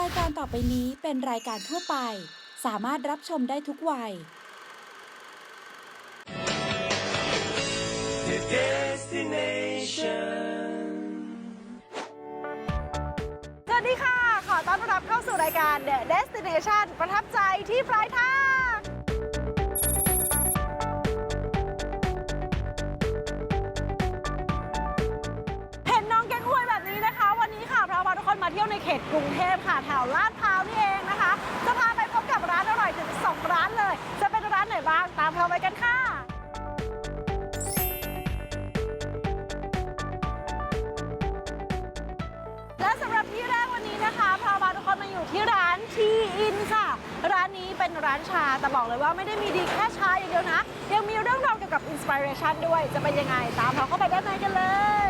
รายการต่อไปนี้เป็นรายการทั่วไป สามารถรับชมได้ทุกวัย The destination. สวัสดีค่ะ ขอต้อนรับเข้าสู่รายการ The Destination ประทับใจที่ปลายทาง ในเขตกรุงเทพค่ะแถวลาดพร้าวนี่เองนะคะ จะพาไปพบกับร้านอร่อยถึง 2 ร้านเลย จะเป็นร้านไหนบ้างตามเราไปกันค่ะและสำหรับที่แรกวันนี้นะคะพาพาทุกคนมาอยู่ที่ร้านทีอินค่ะ ร้านนี้เป็นร้านชาแต่บอกเลยว่าไม่ได้มีดีแค่ชาอย่างเดียวนะ ยังมีเรื่องราวเกี่ยวกับอินสปิเรชันด้วย จะเป็นยังไงตามเราเข้าไปด้านในกันเลย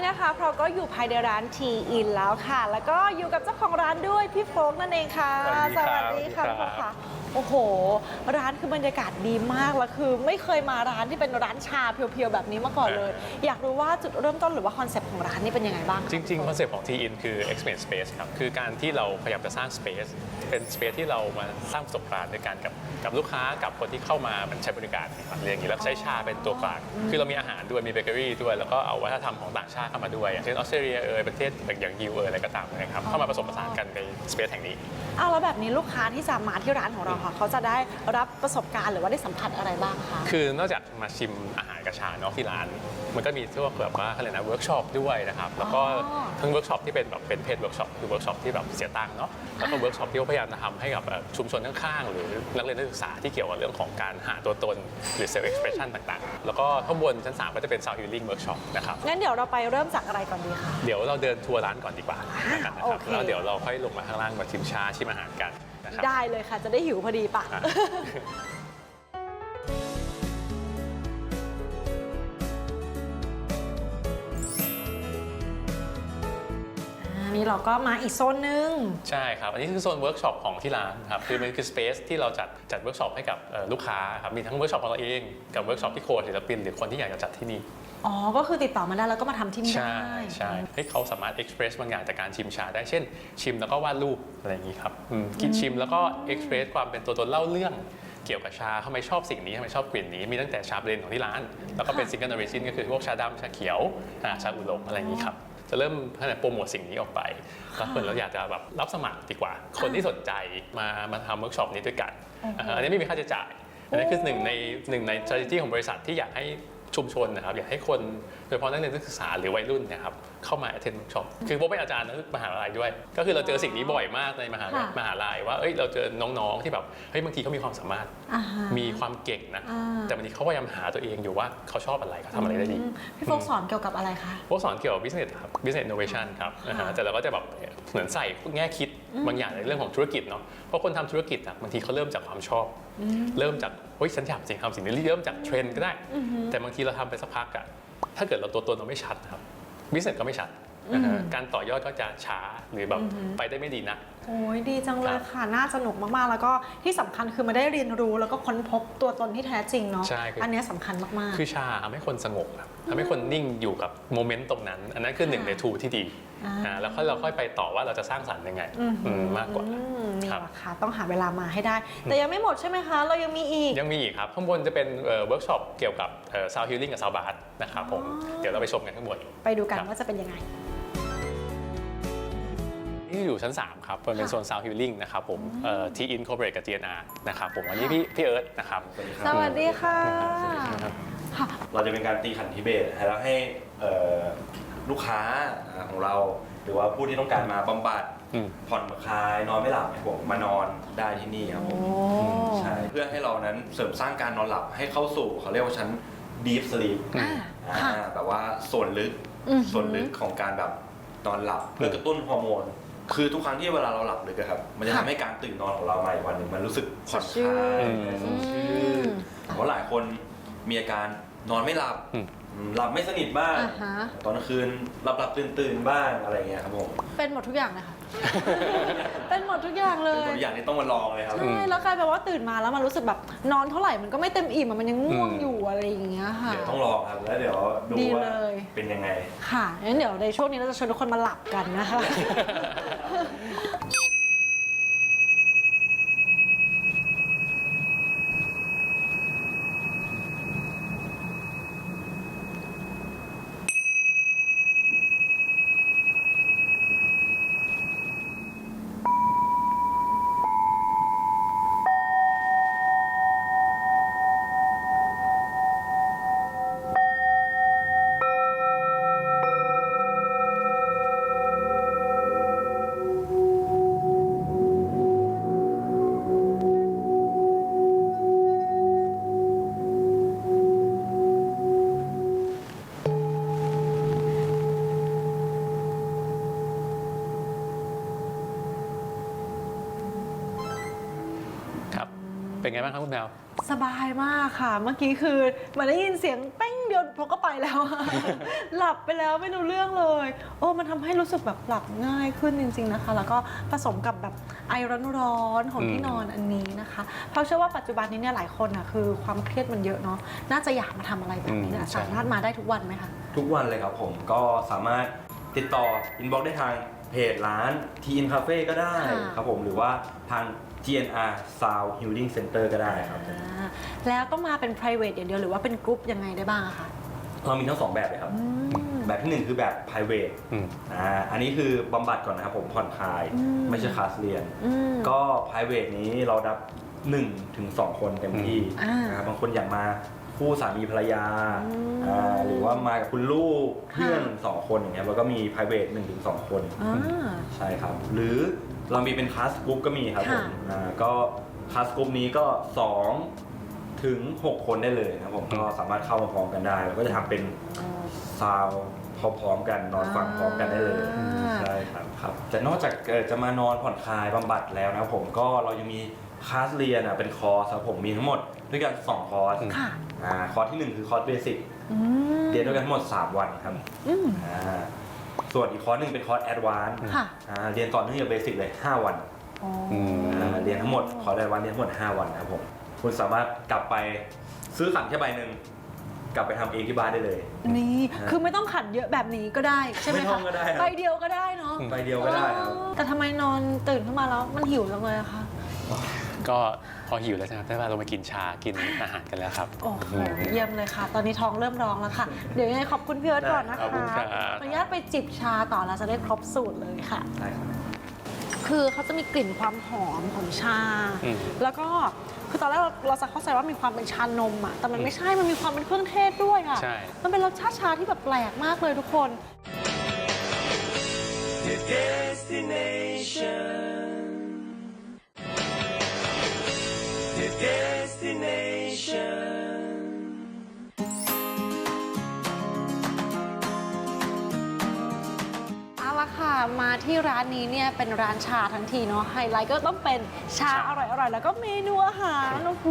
นนี้นะคะเราก็อยู่ภายในร้านทีอินแล้วค่ะ แล้วก็อยู่กับเจ้าของร้านด้วยพี่โฟกนั่นเองค่ะ สวัสดีครับพี่โฟกครัค่ะบ โอ้โห ร้านคือบรรยากาศดีมากแล้วคือ ไม่เคยมาร้านที่เป็นร้านชาเพียวๆแบบนี้มาก่อนเลย อยากรู้ว่าจุดเริ่มต้นหรือว่าคอนเซ็ปต์ของร้านนี่เป็นยังไงบ้างคะจริงๆคอนเซ็ปต์ของ T-in คือ experience space ครับ คือการที่เราพยายามจะสร้าง space เป็น space ที่เรามาสร้างประสบการณ์ด้วยกันกับกับลูกค้ากับคนที่เข้ามามันใช้บริการนะครับเรียกอย่างนี้แล้วใช้ชาเป็นตัวกลางคือเรามีอาหารด้วยมีเบเกอรี่ด้วย แล้วก็เอาวัฒนธรรมของต่างชาติเข้ามาด้วย อย่างเช่นออสเตรเลียเอยประเทศอย่างยิวเอยอะไรก็ตามนะครับเข้ามาผสมผสานกันใน space แห่งนี้ อ้าวแล้วแบบนี้ลูกค้าที่จะมาที่ร้านของเราค่ะเขาจะได้รับประสบการณ์หรือว่าได้สัมผัสอะไรบ้างคะ คือนอกจากมาชิมอาหารกระชาเนาะที่ร้าน มันก็มีพวกแบบว่าอะไรนะเวิร์กช็อปด้วยนะครับแล้วก็อ๋อ ทั้งเวิร์กช็อปที่เป็นแบบเป็นเพจเวิร์กช็อปคือเวิร์กช็อปที่แบบเสียตังค์เนาะแล้วก็เวิร์กช็อปที่เขาพยายามจะทำให้กับเอ่อชุมชนข้างๆหรือนักเรียนนักศึกษาที่เกี่ยวกับเรื่องของการหาตัวตนหรือเซลล์เอ็กซ์เพรสชันต่างๆ แล้วก็ข้างบนชั้น3ก็จะเป็นซาวฮิลลิ่งเวิร์กช็อปนะครับงั้นเดี๋ยวเราไปเริ่มจากอะไรก่อนดีคะ เดี๋ยวเราเดินทัวร์ร้านก่อนดีกว่านะครับโอเค แล้วเดี๋ยวเราค่อยลงมาข้างล่างมาชิมชาชิมอาหารกัน นะครับ ได้เลยค่ะ จะได้หิวพอดีปะ อะอันนี้เราก็มาอีกโซนหนึ่งใช่ครับ อันนี้คือโซนเวิร์กช็อปของที่ร้านครับคือมันคือสเปซที่เราจัดจัดเวิร์กช็อปให้กับเอ่อลูกค้าครับมีทั้งเวิร์กช็อปของเราเองกับเวิร์กช็อปที่โค้ชศิลปินหรือคนที่อยากจะจัดที่นี่ อ๋อ ก็คือติดต่อมาได้แล้วก็มาทำที่นี่ใช่ได้ใช่ให้เขาสามารถเอ็กซ์เพรสบางอย่างจากการชิมชาได้เช่น ชิมแล้วก็วาดรูปอะไรอย่างนี้ครับอืมกินชิมแล้วก็เอ็กซ์เพรสความเป็นตัวตนเล่าเรื่อง เกี่ยวกับชาทำไมชอบสิ่งนี้ทำไมชอบกลิ่นนี้มีตั้งแต่ชาเบรนของที่ร้าน แล้วก็เป็นซิงเกิลออริจินก็คือพวกชาดำชาเขียวอ่าชาอุลงอะไรอย่างนี้ครับจะเริ่มพัฒนาโปรโมทสิ่งนี้ออกไปแล้วเพื่อนเราอยากจะแบบรับสมัครดีกว่า คนที่สนใจมามาทำเวิร์กช็อปนี้ด้วยกันอ่าฮะอันนี้ไม่มีค่าใช้จ่ายอันนี้คือหนึ่งในหนึ่งใน strategy ของบริษัทที่อยากให้ ชุมชนนะครับ อยากให้คน ดยเฉพาะนักเรียนนักศึกษาหรือวัยรุ่นเนะครับเข้ามา attend workshop คือพวกเป็นอาจารย์นักมหาลัยด้วย ก็คือเราเจอสิ่งนี้บ่อยมากในมหาลัยค่ะมหาลัยว่าเอ้ยเราเจอน้องๆที่แบบเฮ้ยบางทีเขามีความสามารถอ่าฮะมีความเก่งนะอ่าแต่บางทีเขาพยายามหาตัวเองอยู่ว่าเขาชอบอะไรเขาทำอะไรได้ดีอืมพี่โฟกสอนเกี่ยวกับอะไรคะพวกสอนเกี่ยวกับ business ครับ business innovation ครับนะฮะแต่เราก็จะแบบเหมือนใส่แง่คิดบางอย่างในเรื่องของธุรกิจเนาะเพราะคนทำธุรกิจอะบางทีเขาเริ่มจากความชอบ เริ่มจากเฮ้ยฉันอยากจริงทำสิ่งนี้เริ่มจากเทรนด์ก็ได้ แต่บางทีเราทำไปสักพักอะ ถ้าเกิดเราตัวตนเราไม่ชัดนะครับ business ก็ไม่ชัดนะฮะการต่อยอดก็จะช้าหรือแบบไปได้ไม่ดีนักโอ้ยดีจังเลยครับค่ะ น่าสนุกมากๆ แล้วก็ที่สำคัญคือมาได้เรียนรู้แล้วก็ค้นพบตัวตนที่แท้จริงเนาะ ใช่คืออัอันเนี้ยสำคัญมากคือชาทำให้คนสงบครับทำให้คนนิ่งอยู่กับโมเมนต์ตรงนั้น อันนั้นคือหนึ่งในทูที่ดีอ่าอ่าแล้วค่อยเราค่อยไปต่อว่าเราจะสร้างสรรค์ยังไงอืมอืมมากกว่าอืมนี่ครับแหละค่ะต้องหาเวลามาให้ได้ แต่ยังไม่หมดใช่ไหมคะ เรายังมีอีก ยังมีอีกครับ ข้างบนจะเป็นเวิร์กช็อปเกี่ยวกับซาวฮิลลิ่งกับซาวบาร์นะครับผม เดี๋ยวเราไปชมกันข้างบน ไปดูกันครับว่าจะเป็นยังไง นี่อยู่ชั้น 3 ครับเป็นค่ะโซนซาวฮิลลิ่งนะครับผมทีอินคอร์เปอเรทกับ GNR นะครับผมอันนี้พี่พี่เอิร์ธนะครับสวัสดีค่ะค่ะเราจะเป็นการตีขันทิเบตแล้วให้เอ่อลูกค้าอ่าของเรา หรือว่าผู้ที่ต้องการมาบำบัดอืมผ่อนคลายนอนไม่หลับเนี่ยผมมานอนได้ที่นี่ครับผมโอ้ใช่เพื่อให้เรานั้นเสริมสร้างการนอนหลับให้เข้าสู่เขาเรียกว่าชั้น deep sleep อ่าอ่าค่ะแบบว่าส่วนลึกอือหือส่วนลึกของการแบบนอนหลับเพื่อกระตุ้นฮอร์โมน คือทุกครั้งที่เวลาเราหลับลึกอะครับ มันจะทำให้การตื่นนอนของเราใหม่วันหนึ่งมันรู้สึกผ่อนคลายอืมสดชื่นเพราะหลายคนมีอาการนอนไม่หลับอืมอืม หลับไม่สนิทบ้าง อ่าฮะ ตอนกลางคืนหลับหลับตื่นตื่นๆบ้างอะไรเงี้ยครับผมเป็นหมดทุกอย่างเลยค่ะ เป็นหมดทุกอย่างเลเป็นยตัวอย่างที่ต้องมาลองเลยครับ ใช่แล้วกลายเป็นว่าตื่นมาแล้วมันรู้สึกแบบนอนเท่าไหร่มันก็ไม่เต็มอิ่มอะมันยังง่วงอืมอยู่อะไรอย่างเงี้ยค่ะ เดี๋ยวต้องลองครับ แล้วเดี๋ยวดูดีว่าเลย เป็นยังไง ค่ะงั้นเดี๋ยวในช่วงนี้เราจะชวนทุกคนมาหลับกันนะคะ เป็นไงบ้างครับคุณแมว สบายมากค่ะ เมื่อกี้คือเหมือนได้ยินเสียงเป้งเดียวพอก็ไปแล้วอะหลับไปแล้วไม่รู้เรื่องเลย โอ้มันทำให้รู้สึกแบบหลับง่ายขึ้นจริง ๆนะคะ แล้วก็ผสมกับแบบไอร้อนๆของที่อืมนอนอันนี้นะคะเพราะเชื่อว่าปัจจุบันนี้เนี่ยหลายคนอะคือความเครียดมันเยอะเนาะน่าจะอยากมาทำอะไรแบบนี้นะสามารถมาได้ทุกวันไหมคะ ทุกวันเลยครับผมก็สามารถติดต่ออินบ็อกได้ทาง เพจร้าน t n Cafe ก็ได้ค่ะ ครับผมหรือว่าทาง GNR Sound Healing Center ก็ได้ครับผมอ่าแล้วต้องมาเป็น private อย่างเดียวหรือว่าเป็นกรุ๊ปยังไงได้บ้างอะคะเรามีทั้งสองแบบเลยครับ อืม แบบที่หนึ่งคือแบบ private อืม อ่าอันนี้คือบำบัดก่อนนะครับผมผ่อนคลาย อืม ไม่ใช่คลาสเรียน อืม ก็ private นี้เรารับ1ถึง2คนเต็มที่อ่าน นะครับบางคนอยากมา คู่สามีภรรยาอืมอ่าหรือว่ามากับคุณลูกค่ะ เพื่อนสองคนอย่างเงี้ยแล้วก็มี private 1ถึง2คน อ่า ใช่ครับ หรือเรามีเป็นคลาสกรุ๊ปก็มีครับผค่ะ มอ่าก็คลาสกรุ๊ปนี้ก็2ถึง 6 คนได้เลยนะครับผมอืมก็สามารถเข้ามาพร้อมกันได้ แล้วก็จะทำเป็นซาวด์พร้อมๆกันนอนฟังพร้อมกันได้เลยอ่า ใช่ครับครับแต่นอกจากเอ่อจะมานอนผ่อนคลายบำบัดแล้วนะครับผมก็เรายังมีคลาสเรียนอะเป็นคอร์สครับผมมีทั้งหมดด้วยกัน 2 คอร์ส ค่ะ อ่าคอร์สทีหนึ่1 คือคอร์สเบสิกอืมเรียนด้วยกันทั้งหมด 3 วันครับอืม อ่าส่วนอีกคอร์สหนึ่งเป็นคอร์สแอดวานซ์ค่ะ อ่าเรียนต่อเนื่องจากเบสิกเลย 5 วันอ๋ออืมอ่าเรียนทั้งหมดคอร์สแอดวานซ์เรียนทั้งหมด 5 วันครับผมคุณสามารถกลับไปซื้อขันแค่ใบหนึ่งกลับไปทำเองที่บ้านได้เลย นี่ฮะคือไม่ต้องขัดเยอะแบบนี้ก็ได้ใช่ไหมไม่ต้คะองก็ได้ครับ ใบเดียวก็ได้เนาะใบเดียวก็ได้ครับ อ๋อแต่ทำไมนอนตื่นขึ้นมาแล้วมันหิวจังเลยอะคะ ก็พอหิวแล้วใช่ไหมได้เวลาเรามากินชากินอาหารกันแล้วครับ โอ้โหเยี่ยมเลยค่ะ ตอนนี้ท้องเริ่มร้องแล้วค่ะ เดี๋ยวยังไงขอบคุณพี่เอิร์ธก่อนนะขอบคุณคะครับขออนุญาตไปจิบชาต่อเราจะได้ครบสูตรเลยค่ะ ได้ครับ คือเขาจะมีกลิ่นความหอมของชา อืมแล้วก็คือตอนแรกเราเราจะเข้าใจว่ามีความเป็นชานมอะแต่มันไม่ใช่ มันมีความเป็นเครื่องเทศด้วยอะใช่ มันเป็นรสชาติชาที่แบบแปลกมากเลยทุกคนเอา มาที่ร้านนี้เนี่ยเป็นร้านชาทั้งทีเนาะไฮไลท์ก็ต้องเป็นชาชาอร่อยๆ แล้วก็เมนูอาหารโอ้โห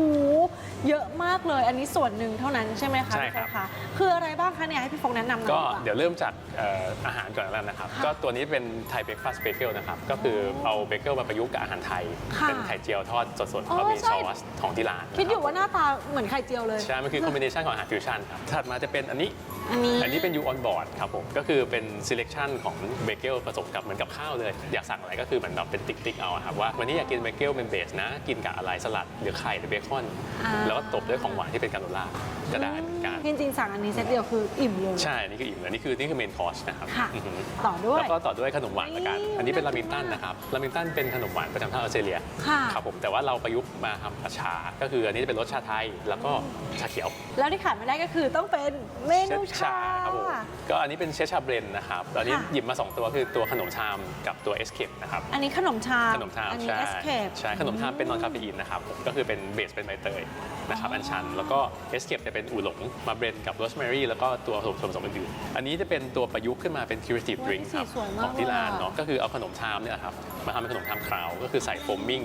เยอะมากเลย อันนี้ส่วนหนึ่งเท่านั้นใช่ไหมคะใช่พี่คโฟรับกคะคืออะไรบ้างคะเนี่ยให้พี่โฟกแนะนำหน่อยก็ดีกว่า เดี๋ยวเริ่มจากเอ่ออาหารก่อนแล้วกันนะครับ ค่ะก็ตัวนี้เป็นไทยเบรกฟาสต์เบเกิลนะครับ ก็คือเอาเบเกิลมาประยุกต์กับอาหารไทย ค่ะเป็นไข่เจียวทอดสดๆอ๋อก็มีใช่ ซอสของที่ร้านคิดอยู่นะรับว่าหน้าตาเหมือนไข่เจียวเลย ใช่ มันคือคอมบิเนชันของอาหารฟิวชั่นครับถัดมาจะเป็นอันนี้ อันนี้ อันนี้เป็นยูออนบอร์ดครับผมก็คือเป็น selection ของเบเกิลผสมกับเหมือนกับข้าวเลย อยากสั่งอะไรก็คือเหมือนแบบเป็นติ๊กๆเอาอะครับว่าวันนี้อยากกินเบเกิลเป็นเบสนะ กินกับอะไรสลัดหรือไข่หรือเบคอน อ่า แล้วก็ตบด้วยของหวานที่เป็นกาโนล่าก็ได้เหมือนกัน จริงๆสั่งอันนี้เซตเดียวคืออิ่มเลย ใช่นี่คืออิ่มแล้วนี่คือนี่คือเมนคอร์สนะครับค่ะ อือหือ ต่อด้วย แล้วก็ต่อด้วยขนมหวานละกัน นี่อันนี้เป็นน่าลากิมินงตันมาก นะครับ ลามิงตันเป็นขนมหวานประจำชาติออสเตรเลียค่ะ ครับผม แต่ว่าเราประยุกต์มาทำกับชา ก็คืออันนี้จะเป็นรสชาไทย แล้วก็ชาเขียว แล้วที่ขาดไม่ได้ก็คือต้องเป็นเมนูเชดชาครับผมก็อันนี้เป็นเชดชาเบรนนะครับตอนนี้ค่ะ หยิบมา 2 ตัวคือตัวขนมชามกับตัวเอสเคปนะครับ อันนี้ขนมชาขนมชามอันนี้ใช่เอสเคป ใช่ขนมชามเป็นนอนคาเฟอีนนะครับผมก็คือเป็นเบสเป็นใบเตยนะครับอันชัน แล้วก็เอสเคปจะเป็นอูหลงมาเบรนกับโรสแมรี่แล้วก็ตัวผสมผสมอื่นๆอันนี้จะเป็นตัวประยุกต์ขึ้นมาเป็น curative โอ้ย drink ครับสีสวยมากของที่ร้านเลยอะ เนาะก็คือเอาขนมชามเนี่ยครับมาทำเป็นขนมชามคราว ก็คือใส่โฟมมิ่ง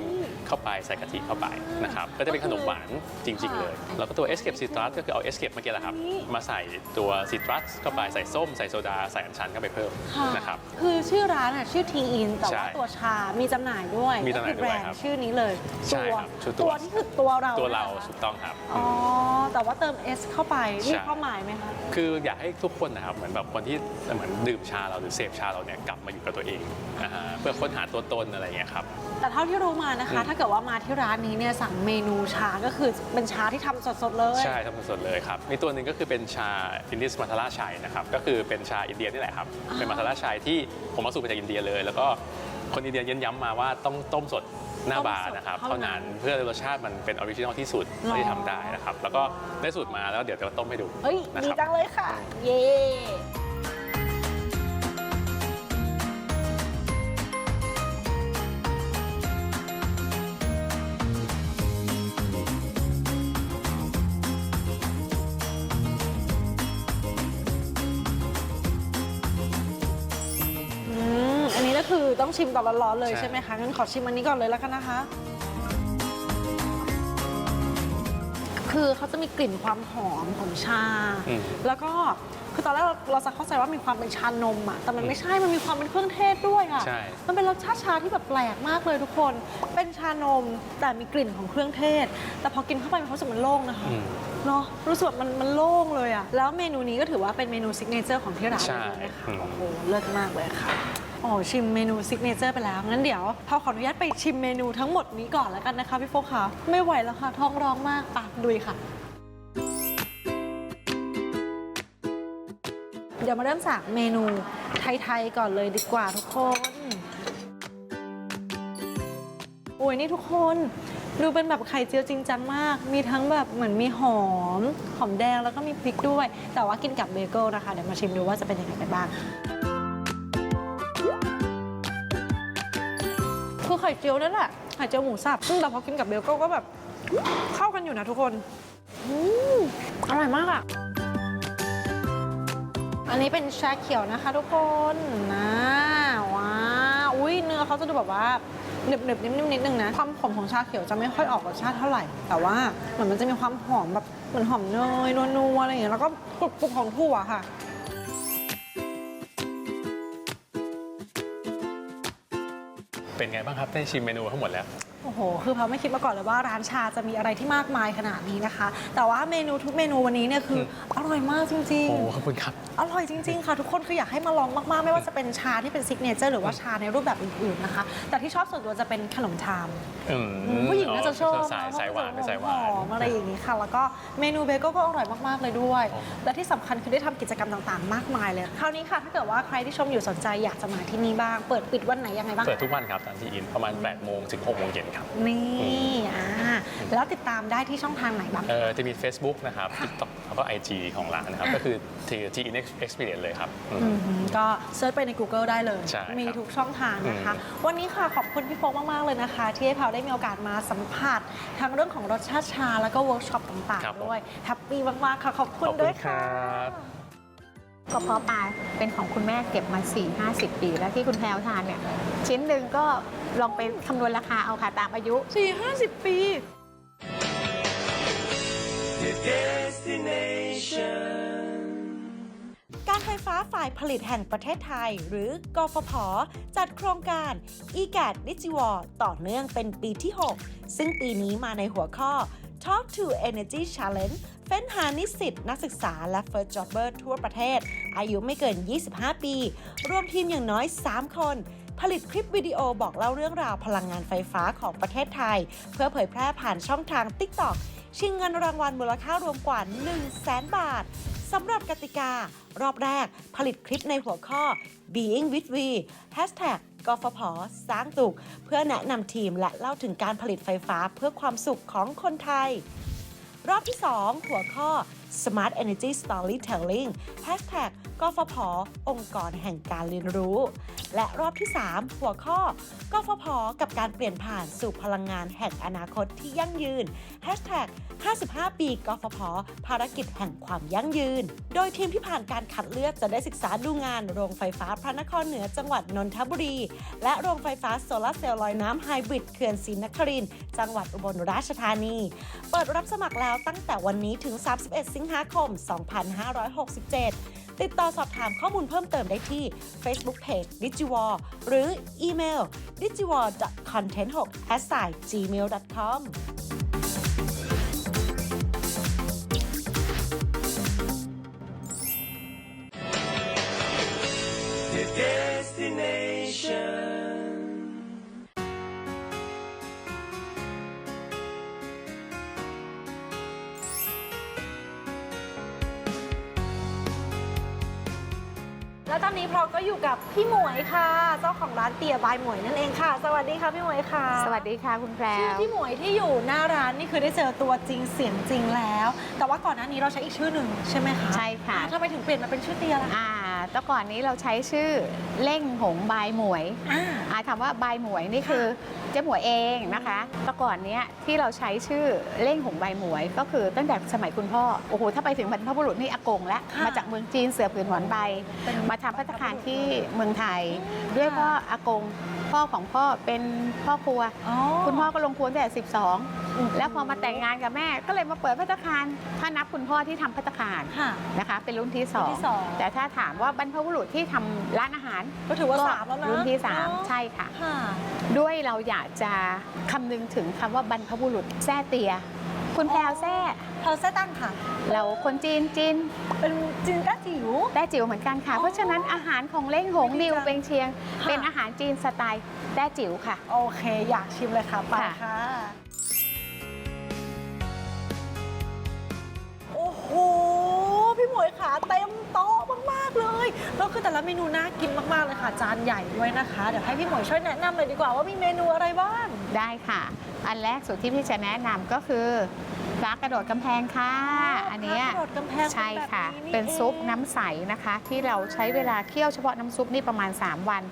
เข้าไปใส่กะทิเข้าไปนะครับก็จะเป็นขนมหวานจริง ๆ เลย แล้วก็ตัว Escape Citrus ก็คือเอา Escape เมื่อกี้แหละครับมาใส่ตัว Citrus เข้าไปใส่ส้มใส่โซดาใส่อัญชันเข้าไปเพิ่มค่ะนะครับคือชื่อร้านอะชื่อทีอินแต่ว่าใช่ตัวชา มีจำหน่ายด้วยมีจำหน่ายก็คือแบรนด้วยครับด์ชื่อนี้เลยใช่ตัวครับชื่อตัตัววที่คือตัวเราตัวเรานะคะถูกต้องครับอ๋อแต่ว่าเติม S เข้าไปใช่มีความหมายไหมคะคืออยากให้ทุกคนนะครับเหมือนแบบคนที่เหมือนดื่มชาเราหรือเสพชาเราเนี่ยกลับมาอยู่กับตัวเองนะฮะเพื่อค้นหาตัวตนอะไรอย่างเงี้ยครับแต่เท่าที่รู้มานะคะอืมถ้าเกิดว่ามาที่ร้านนี้เนี่ยสั่งเมนูชาก็คือเป็นชาที่ทำสดๆเลย ใช่ทำสดๆเลยครับ มีตัวหนึ่งก็คือเป็นชาอินดิสมาทาราชัยนะครับ ก็คือเป็นชาอินเดียนี่แหละครับเป็นมาทาราชัยที่ผมเอาสูตรมาจากอินเดียเลย แล้วก็คนอินเดียเน้นย้ำมาว่าต้องต้มสดหน้าบาร์นะครับต้มสดเท่าเท่านั้นั้นนเพื่อรสชาติมันเป็นออริจินอลที่สุดหรอที่ทำได้นะครับ แล้วก็ได้สูตรมาแล้วเดี๋ยวจะต้มให้ดูเฮ้ยนะดีครับ จังเลยค่ะ เย้ ชิมตอนร้อนๆเลยใช่ ใช่ไหมคะงั้นขอชิมอันนี้ก่อนเลยแล้วกันนะคะ คือเขาจะมีกลิ่นความหอมของชา อืมแล้วก็คือตอนแรกเราเราจะเข้าใจว่ามีความเป็นชานมอะแต่มันไม่ใช่มันมีความเป็นเครื่องเทศด้วยอะใช่ มันเป็นรสชาติชาที่แบบแปลกมากเลยทุกคน เป็นชานมแต่มีกลิ่นของเครื่องเทศ แต่พอกินเข้าไปมันรู้สึกมันโล่งนะคะ อืม เนาะรู้สึกแบบมันมันโล่งเลยอะแล้วเมนูนี้ก็ถือว่าเป็นเมนูซิกเนเจอร์ของที่ร้านใช่เลยนะคะอืม โอ้โหเลิศมากเลยค่ะ โอ้ชิมเมนูซิกเนเจอร์ไปแล้ว งั้นเดี๋ยวพอขออนุญาตไปชิมเมนูทั้งหมดนี้ก่อนแล้วกันนะคะพี่โฟกค่ะ ไม่ไหวแล้วค่ะ ท้องร้องมากปะดุยค่ะ เดี๋ยวมาเริ่มจากเมนูไทยๆก่อนเลยดีกว่าทุกคนโอ้ยนี่ทุกคนดูเป็นแบบไข่เจียวจริงจังมาก มีทั้งแบบเหมือนมีหอม หอมแดงแล้วก็มีพริกด้วย แต่ว่ากินกับเบเกิลนะคะ เดี๋ยวมาชิมดูว่าจะเป็นยังไงกันบ้าง คือไข่เจียวนั่นแหละไข่เจียวหมูสับซึ่งแต่พอกินกับเบเกิลก็แบบเข้ากันอยู่นะทุกคนอืมอร่อยมากอะอันนี้เป็นชาเขียวนะคะทุกคนนะว้าวอุ้ยเนื้อเขาจะดูแบบว่าหนึบหนึบๆนิ่มๆนิดนึงนะความขมของชาเขียวจะไม่ค่อยออกรสชาติเท่าไหร่ แต่ว่าเหมือนมันจะมีความหอมแบบเหมือนหอมเนยนัวๆอะไรอย่างเงี้ยแล้วก็กรุบๆของถั่วค่ะ เป็นไงบ้างครับได้ชิมเมนูทั้งหมดแล้ว โอ้โห คือเราไม่คิดมาก่อนเลยว่าร้านชาจะมีอะไรที่มากมายขนาดนี้นะคะ แต่ว่าเมนูทุกเมนูวันนี้เนี่ยคืออร่อยมากจริง โอ้ๆขอบคุณครับอร่อยจริง ๆ ค่ะ ทุกคนคืออยากให้มาลองมาก ๆ ไม่ว่าจะเป็นชาที่เป็นซิกเนเจอร์หรือว่าชาในรูปแบบอื่น ๆ นะคะ แต่ที่ชอบส่วนตัวจะเป็นขนมชาม อืมผู้หญิงน่าจะชอบสายเนอะสายหวานเป็นสายหวาหนอมอะไรอย่างนี้ค่ะ แล้วก็เมนูเบเกิลก็อร่อยมาก ๆ เลยด้วยอ๋อและที่สำคัญคือได้ทำกิจกรรมต่าง ๆ มากมายเลย คราวนี้ค่ะ ถ้าเกิดว่าใครที่ชมอยู่สนใจอยากจะมาที่นี่บ้าง เปิดปิดวันไหนยังไงบ้าง เปิดทุกวันครับตามที่อินประมาณ8โมงถึง6โมงเย็นครับนี่อ่าแล้วติดตามได้ที่ช่องทางไหนบ้าง เอ่อจะมี Facebook นะครับ TikTok แล้วก็ IG ของร้านนะครับ ก็คือ T N Experience เลยครับอืม อือหือก็เซิร์ชไปใน Google ได้เลย ใช่ครับมีทุกช่องทางนะคะอืมวันนี้ค่ะขอบคุณพี่โฟกมาก ๆ เลยนะคะ ที่ให้เราได้มีโอกาสมาสัมผัสทั้งเรื่องของรสชาติชา แล้วก็เวิร์กช็อปต่าง ครับผมๆด้วยแฮปปี้มาก ๆ ค่ะ ขอบคุณขอบคุณด้วยค่ะครับ กระเพาะปลาเป็นของคุณแม่เก็บมา 4 5 0 ปี แล้วที่คุณแพลวทานเนี่ยชิ้นหนึ่งก็ลองไปคำนวณราคาเอาค่ะตามอายุสี่ห้าสิบปี การไฟฟ้าฝ่ายผลิตแห่งประเทศไทย หรือกฟผ จัดโครงการ e g a t d i g i w a r ต่อเนื่องเป็นปีที่ 6 ซึ่งปีนี้มาในหัวข้อ Talk to Energy Challenge เฟ้นหานิสิตนักศึกษาและ First Jobber ทั่วประเทศ อายุไม่เกิน 25 ปี รวมทีมอย่างน้อย 3 คน ผลิตคลิปวิดีโอบอกเล่าเรื่องราวพลังงานไฟฟ้าของประเทศไทย เพื่อเผยแพร่ผ่านช่องทาง TikTok ชิงเงินรางวัลมูลค่ารวมกว่า 1 0 0 0 0แบาทสำหรับกติการอบแรก ผลิตคลิปในหัวข้อ Being with we Hashtag กฟผสร้างสุขเพื่อแนะนำทีมและเล่าถึงการผลิตไฟฟ้าเพื่อความสุขของคนไทย รอบที่ 2 หัวข้อ Smart Energy Storytelling แฮชแท็กกฟผ องค์กรแห่งการเรียนรู้ และรอบที่ 3 หัวข้อกฟผกับการเปลี่ยนผ่านสู่พลังงานแห่งอนาคตที่ยั่งยืน Hashtag 55 ปีกฟผภารกิจแห่งความยั่งยืน โดยทีมที่ผ่านการคัดเลือกจะได้ศึกษาดูงานโรงไฟฟ้าพระนครเหนือจังหวัดนนทบุรี และโรงไฟฟ้าโซลาร์เซลล์ลอยน้ำไฮบริดเขื่อนศรีนครินจังหวัดอุบลราชธานี เปิดรับสมัครแล้วตั้งแต่วันนี้ถึง 31 สิงหาคม 2567 ติดต่อสอบถามข้อมูลเพิ่มเติมได้ที่ Facebook Page d i g i w a l หรืออีเมล digiwall.content6@gmail.com อนนี้เราก็อยู่กับพี่หมวยค่ะ เจ้าของร้านเตียบายหมวยนั่นเองค่ะ สวัสดีค่ะพี่หมวยค่ะสวัสดีค่ะคุณแพรชื่อวพี่หมวยที่อยู่หน้าร้านนี่คือได้เจอตัวจริงเสียงจริงแล้ว แต่ว่าก่อนหน้านี้เราใช้อีกชื่อหนึ่งใช่ไหมคะใช่ค่ะอ่าทำไมถึงเปลี่ยนมาเป็นชื่อเตียล่ะคะอ่าแต่ก่อนนี้เราใช้ชื่อเล่งหงบายหมวยอ่าอ่าคำว่าบายหมวยนี่คือ เจ๊หมวยเองนะคะแต่ก่อนเนี้ยที่เราใช้ชื่อเล่งหงบายหมวย ก็คือตั้งแต่สมัยคุณพ่อ โอ้โห ถ้าไปถึงบรรพบุรุษนี่อากงแล้วค่ะมาจากเมืองจีนเสือผืนหมอนใบเป็นมาทำพัตตาคารที่เมืองไทยอืมด้วยค่ะพ่ออากงพ่อของพ่อเป็นพ่อครัวอ๋อคุณพ่อก็ลงครัวตั้งแต่ 12 แล้วพอมาแต่งงานกับแม่ ก็เลยมาเปิดพัตตาคารถ้านับคุณพ่อที่ทำพัตตาคารค่ะนะคะ เป็นรุ่นที่สรุ่อนงที่สองแต่ถ้าถามว่าบรรพบุรุษที่ทำร้านอาหาร ก็ถือว่าก็สามแล้วนะรุ่นที่สามเนอะใช่ค่ะค่ะ ด้วยเราอยากจะคำนึงถึงคำว่าบรรพบุรุษแซ่เตีย คุณแพรวแซ่เราแซ่ตั้งค่ะ เราคนจีนจีนเป็นจินต้าจิ๋ว แต้จิ๋วเหมือนกันค่ะ อ๋อเพราะฉะนั้นอาหารของเล้งหงไม่ดีดิวจังเปงเชียง ค่ะ เป็นอาหารจีนสไตล์แต้จิ๋วค่ะ โอเค อยากชิมเลยค่ะ ไปค่ะ ค่ะ โอ้โห พี่หมวยขาเต็มโต๊ะมากๆเลยแล้วคือแต่ละเมนูน่ากินมากๆเลยค่ะจานใหญ่ด้วยนะคะ เดี๋ยวให้พี่หมวยช่วยแนะนำเลยดีกว่าว่ามีเมนูอะไรบ้าง ได้ค่ะ อันแรกสุดที่พี่จะแนะนำก็คือ ปลากระโดดกำแพงค่ะ อันเนี้ยปลากระโดดกำแพงใช่ค่ะแบบเป็นซุปองน้ำใสนะคะ ที่เราใช้เวลาเคี่ยวเฉพาะน้ำซุปนี่ประมาณ 3 วัน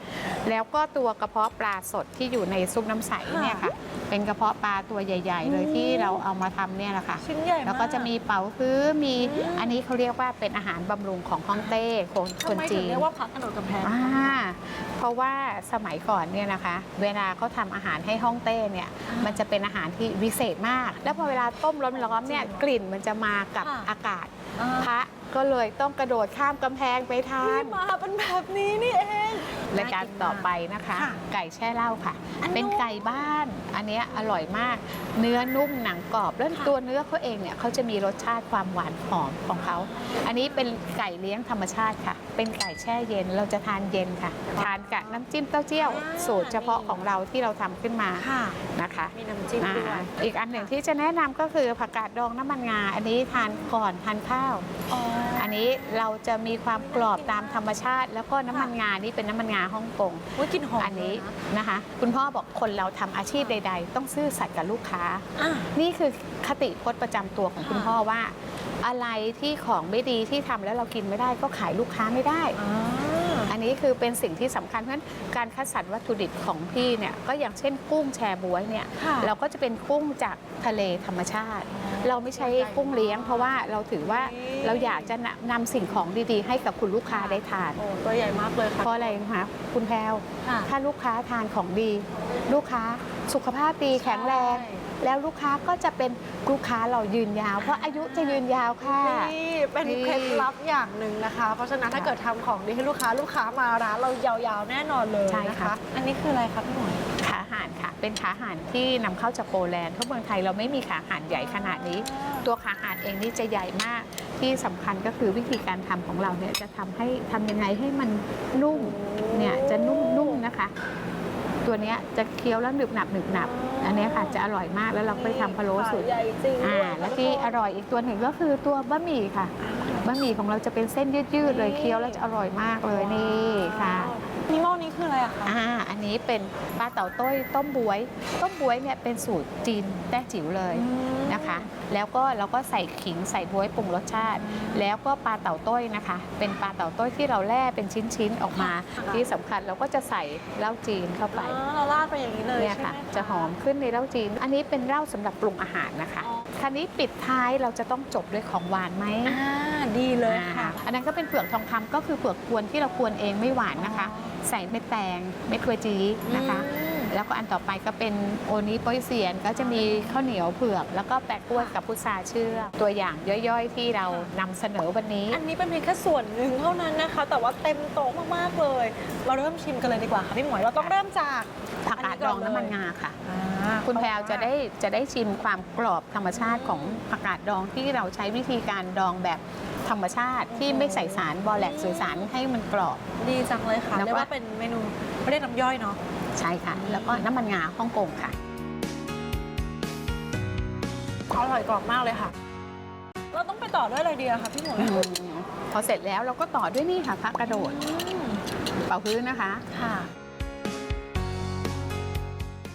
แล้วก็ตัวกระเพาะปลาสดที่อยู่ในซุปน้ำใสเนี่ยค่ะ เป็นกระเพาะปลาตัวใหญ่ ๆ เลยที่เราเอามาทำเนี่ยแหละค่ะ ชิ้นใหญ่มาก แล้วก็จะมีเป๋าฮื้อมีอืมอันนี้เขาเรียกว่าเป็นอาหารบำรุงของฮ่องเต้คนคทำนไมถึจีงนเรียกว่าพักกระโดดกำแพง อ่า เพราะว่าสมัยก่อนเนี่ยนะคะ เวลาเขาทำอาหารให้ฮ่องเต้เนี่ยมันจะเป็นอาหารที่วิเศษมาก แล้วพอเวลาต้มร้อนๆเนี่ยกลิ่นมันจะมากับค่ะอากาศ อ่า พระก็เลยต้องกระโดดข้ามกำแพงไปทาที่นมาเป็นแบบนี้นี่เอง รายการต่อไปนะคะ ค่ะไก่แช่เหล้าค่ะ อันนู้นเป็นไก่บ้าน อันเนี้ยอร่อยมาก เนื้อนุ่มหนังกรอบแล้วค่ะ ตัวเนื้อเขาเองเนี่ยเขาจะมีรสชาติความหวานหอมของเขาอันนี้เป็นไก่เลี้ยงธรรมชาติค่ะ เป็นไก่แช่เย็นเราจะทานเย็นค่ะ ทานกับน้ำจิ้มเต้าเจี้ยว สูตรเฉพาะของเราที่เราทำขึ้นมาค่ะ นะคะ มีน้ำจิ้มด้วย อ่าอีกอันหนึ่งที่จะแนะนำก็คือผักกาดดองน้ำมันงา อันนี้ทานก่อนทานข้าวอ๋ออันนี้เราจะมีความกรอบตามธรรมชาติ แล้วก็น้ำมันงานี่เป็นน้ำมันงาฮ่องกง อุ๊ยกลินหอมอันนี้เลยะนะคะ คุณพ่อบอกคนเราทำอาชีพใด ๆ ต้องซื่อสัตย์กับลูกค้า อะ นี่คือคติพจน์ประจำตัวของคุณค่ะ พ่อว่า อะไรที่ของไม่ดีที่ทำแล้วเรากินไม่ได้ก็ขายลูกค้าไม่ได้ อ่าอั นนี้คือเป็นสิ่งที่สำคัญเพราะฉะนั้นการคัดสรรวัตถุดิบของพี่เนี่ยก็อย่างเช่นกุ้งแชบวยเนี่ยค่ะเราก็จะเป็นกุ้งจากทะเลธรรมชาติ เราไม่ใช้กุ้งเลี้ยง เพราะว่าเราถือว่านี่เราอยากจะนำสิ่งของดีๆ ให้กับคุณลูกค้าได้ทานโอ้ตัวใหญ่มากเลยค่ะเพราะอะไรนะคะคุณแพรวค่ะถ้าลูกค้าทานของดี ลูกค้าสุขภาพดีแข็งแรงใช่ แล้วลูกค้าก็จะเป็นลูกค้าเรายืนยาว เพราะอายุจะยืนยาวค่ะ นี่เป็นนี่เคล็ดลับอย่างหนึ่งนะคะ เพราะฉะนั้นถ้าเกิดทำของดีให้ลูกค้าลูกค้ามาร้านเรายาวๆแน่นอนเลยใช่นะค่ะ คะ อันนี้คืออะไรคะพี่หมวย ขาห่านค่ะ เป็นขาห่านที่นำเข้าจากโปแลนด์เพราะเมืองไทยเราไม่มีขาห่านใหญ่ขนาดนี้ ตัวขาห่านเองนี่จะใหญ่มาก ที่สำคัญก็คือวิธีการทำของเราเนี่ยจะทำให้ทำยังไงให้มันนุ่มเนี่ยจะนุ่มๆนะคะ ตัวเนี้ยจะเคี้ยวแล้วหนึบหนับหนึบหนับ อันเนี้ยค่ะจะอร่อยมากแล้วเราไปทำพะโล้สูตรใหญ่จริงอ่าด้วยและที่อร่อยอีกตัวหนึ่งก็คือตัวบะหมี่ค่ะบะหมี่ของเราจะเป็นเส้นยืดๆเลยเคี้ยวแล้วจะอร่อยมากเลยนี่ค่ะว นี่หม้อนี้คืออะไรอะคะอ่าอันนี้เป็นปลาเต่าต้ยต้มบวย ต้มบวยเนี่ยเป็นสูตรจีนแต้จิ๋วเลยนะคะ แล้วก็เราก็ใส่ขิงใส่บวยปรุงรสชาติ แล้วก็ปลาเต่าต้ยนะคะ เป็นปลาเต่าต้ยที่เราแล่เป็นชิ้นๆออกมา ที่สำคัญเราก็จะใส่เหล้าจีนเข้าไปอ๋อเราราดไปอย่างนี้เลยเนี่ยใช่ไหมค่ะจะหอมขึ้นในเหล้าจีน อันนี้เป็นเหล้าสำหรับปรุงอาหารนะคะอ๋อคราวนี้ปิดท้ายเราจะต้องจบด้วยของหวานไหมอ่า ดีเลยค่ะอ่าอันนั้นก็เป็นเปลือกทองคำก็คือเปลือกกวนที่เรากวนเองไม่หวานนะคะ ใส่เม็ดแตงเม็ดกวจีนะคะอืมแล้วก็อันต่อไปก็เป็นโอนิโปยเซียนก็จะมีข้าวเหนียวเผือกแล้วก็แปะกล้วยกับพุทราเชื่อมตัวอย่างย่อยๆ ที่เรานำเสนอวันนี้ อันนี้เป็นเพียงแค่ส่วนหนึ่งเท่านั้นนะคะ แต่ว่าเต็มโต๊ะมากๆเลย เราเริ่มชิมกันเลยดีกว่าค่ะพี่หมวยเราต้องเริ่มจากผักกาดดองน้ำมันงาค่ะอ่า คุณแพรวจะได้จะได้ชิมความกรอบธรรมชาติของผักกาดดองที่เราใช้วิธีการดองแบบธรรมชาติที่ไม่ใส่สารบอแลกสื่อสารให้มันกรอบ ดีจังเลยค่ะแล้วก็เรียกว่าเป็นเมนูเรียกน้ำย่อยเนาะใช่ค่ะ แล้วก็น้ำมันงาฮ่องกงค่ะอร่อยกรอบมากเลยค่ะ เราต้องไปต่อด้วยอะไรดีอะคะพี่หมวยพอเสร็จแล้วเราก็ต่อด้วยนี่ค่ะพักกระโดดอืมเป่าพื้นนะคะค่ะ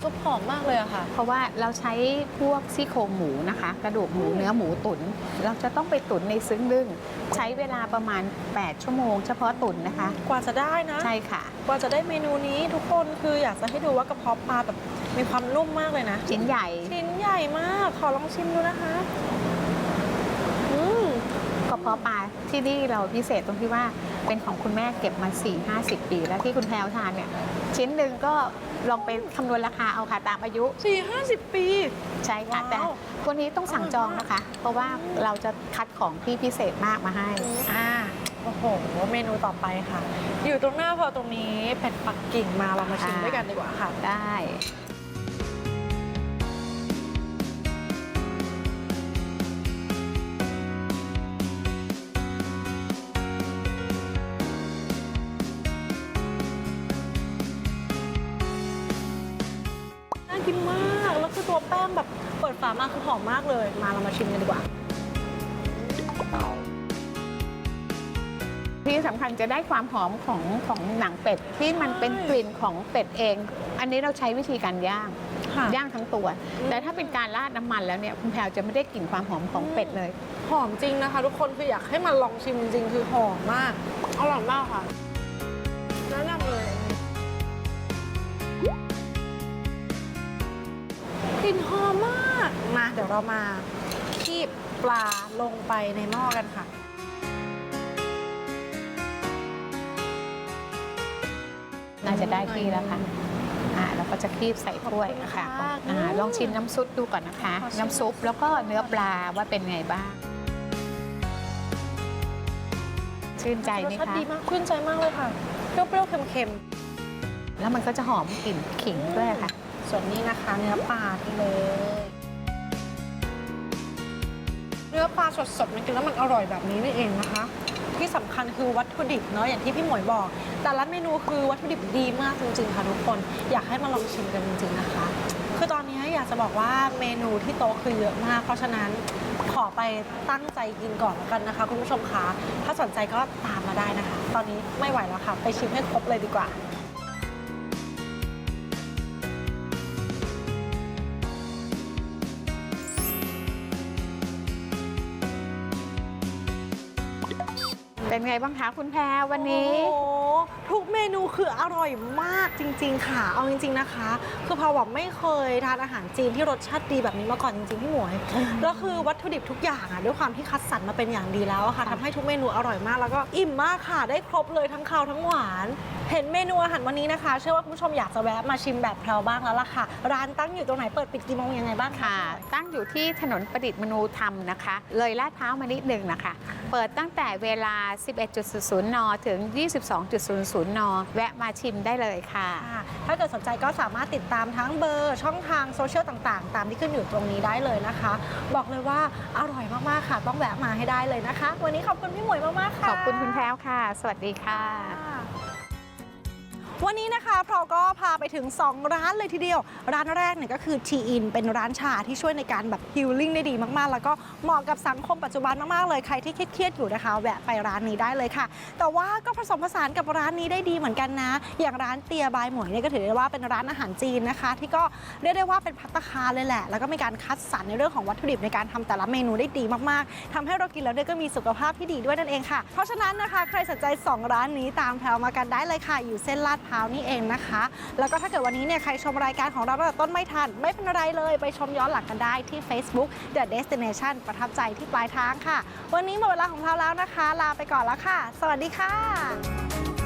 ซุปหอมมากเลยอะค่ะ เพราะว่าเราใช้พวกซี่โครงหมูนะคะ กระดูกหมูเนื้อหมูตุ๋นเราจะต้องไปตุ๋นในซึ้งนึ่งใช้เวลาประมาณ 8 ชั่วโมง เฉพาะตุ๋นนะคะ กว่าจะได้นะ ใช่ค่ะ กว่าจะได้เมนูนี้ทุกคนคืออยากจะให้ดูว่ากระเพาะปลาแบบมีความนุ่มมากเลยนะ ชิ้นใหญ่ ชิ้นใหญ่มาก ขอลองชิมดูนะคะอืมกระเพาะปลาที่นี่เราพิเศษตรงที่ว่า เป็นของคุณแม่เก็บมา 4 50 ปี แล้วที่คุณแพรวทานเนี่ยชิ้นหนึ่งก็ลองไปคำนวณราคาเอาค่ะตามอายุ สี่ห้าสิบปี ใช่ค่ะ ว้าวแต่ตัวนี้ต้องสั่งจองนะคะ เพราะว่าเราจะคัดของที่พิเศษมากมาให้อ่า โอ้โห เมนูต่อไปค่ะ อยู่ตรงหน้าพอตรงนี้เป็ดปักกิ่งมาเรามาชิมค่ะด้วยกันดีกว่าค่ะ ได้ เปิดฝามาคือหอมมากเลย มาเรามาชิมกันดีกว่า ที่สำคัญจะได้ความหอมของของหนังเป็ดที่มันเป็นกลิ่นของเป็ดเอง อันนี้เราใช้วิธีการย่าง ค่ะ ย่างทั้งตัว แต่ถ้าเป็นการราดน้ำมันแล้วเนี่ยคุณแพรวจะไม่ได้กลิ่นความหอมของเป็ดเลย หอมจริงนะคะ ทุกคนคืออยากให้มาลองชิมจริงๆคือหอมมากอร่อยมากค่ะแนะนำเลยกลิ่นหอ มมากมาเดี๋ยวเรามาคีบปลาลงไปในหม้อกันค่ะ น่าจะได้ที่แล้วค่ะอ่าเราก็จะคีบใส่ถ้วยนะคะขอบคุณค่ะอ่าลองชิมน้ำซุปดูก่อนนะคะ ขอชิม น้ำซุปแล้วก็เนื้อปลาว่าเป็นไงบ้าง ชื่นใจไหมรสชาติคะ ดีมากชื่นใจมากเลยค่ะ เปรี้ยวๆเค็มแล้วมันก็จะหอมกลิ่นขิงด้วยค่ะ ๆ ส่วนนี้นะคะเนื้อปลาที่เลยเนื้อปลาสดๆมันกินแล้วมันอร่อยแบบนี้นี่เองนะคะ ที่สำคัญคือวัตถุดิบเนาะอย่างที่พี่หมวยบอก แต่ละเมนูคือวัตถุดิบดีมากจริงๆค่ะทุกคน อยากให้มาลองชิมกันจริงๆนะคะ คือตอนนี้อยากจะบอกว่าเมนูที่โต๊ะคือเยอะมาก เพราะฉะนั้นขอไปตั้งใจกินก่อนแล้วกันนะคะคุณผู้ชมคะถ้าสนใจก็ตามมาได้นะคะ ตอนนี้ไม่ไหวแล้วค่ะ ไปชิมให้ครบเลยดีกว่า เป็นไงบ้างคะคุณแพรวันนี้ โอ้โหทุกเมนูคืออร่อยมากจริง ๆ ค่ะ เอาจริง ๆ นะคะ คือพาวแบบไม่เคยทานอาหารจีนที่รสชาติดีแบบนี้มาก่อนจริงๆพี่หมวยแล้วคือวัตถุดิบทุกอย่างอะด้วยความที่คัดสรรมาเป็นอย่างดีแล้วอะค่ะทำให้ทุกเมนูอร่อยมากแล้วก็อิ่มมากค่ะได้ครบเลยทั้งคาวทั้งหวาน เห็นเมนูอาหารวันนี้นะคะ เชื่อว่าคุณผู้ชมอยากจะแวะมาชิมแบบแพรวบ้างแล้วล่ะค่ะ ร้านตั้งอยู่ตรงไหนเปิดปิดกี่โมงยังไงบ้างค่ะ ตั้งอยู่ที่ถนนประดิษฐ์มนูธรรมนะคะ เลยลาดพร้าวมานิดหนึ่งนะคะ เปิดตั้งแต่เวลา 11.00 น ถึง 22.00 น แวะมาชิมได้เลยค่ะ ค่ะถ้าเกิดสนใจก็สามารถติดตามทั้งเบอร์ ช่องทางโซเชียลต่างๆ ตามที่ขึ้นอยู่ตรงนี้ได้เลยนะคะ บอกเลยว่าอร่อยมากๆค่ะ ต้องแวะมาให้ได้เลยนะคะ วันนี้ขอบคุณพี่หมวยมากๆค่ะ ขอบคุณคุณแพรวค่ะ สวัสดีค่ะโวันนี้นะคะเราก็พาไปถึง 2 ร้านเลยทีเดียว ร้านแรกเนี่ยก็คือ T In เป็นร้านชาที่ช่วยในการแบบฮิลลิ่งได้ดีมากๆ แล้วก็เหมาะกับสังคมปัจจุบันมากๆ เลยใครที่เครียดๆอยู่นะคะแวะไปร้านนี้ได้เลยค่ะ แต่ว่าก็ผสมผสานกับร้านนี้ได้ดีเหมือนกันนะ อย่างร้านเตียบายหมวยเนี่ยก็ถือได้ว่าเป็นร้านอาหารจีนนะคะ ที่ก็เรียกได้ว่าเป็นพัตตาคารเลยแหละ แล้วก็มีการคัดสรรในเรื่องของวัตถุดิบในการทำแต่ละเมนูได้ดีมากๆทำให้เรากินแล้วเนี่ยก็มีสุขภาพที่ดีด้วยนั่นเองค่ะ เพราะฉะนั้นนะคะใครสนใจ 2 ร้านนี้ตามแพลวมากันได้เลยค่ะ อยู่เส้นลาดพร้าวนี่เองนะคะ แล้วก็ถ้าเกิดวันนี้เนี่ยใครชมรายการของเราตั้งแต่ต้นไม่ทัน ไม่เป็นไรเลยไปชมย้อนหลังกันได้ที่ Facebook The Destination ประทับใจที่ปลายทางค่ะ วันนี้หมดเวลาของเราแล้วนะคะ ลาไปก่อนแล้วค่ะ สวัสดีค่ะ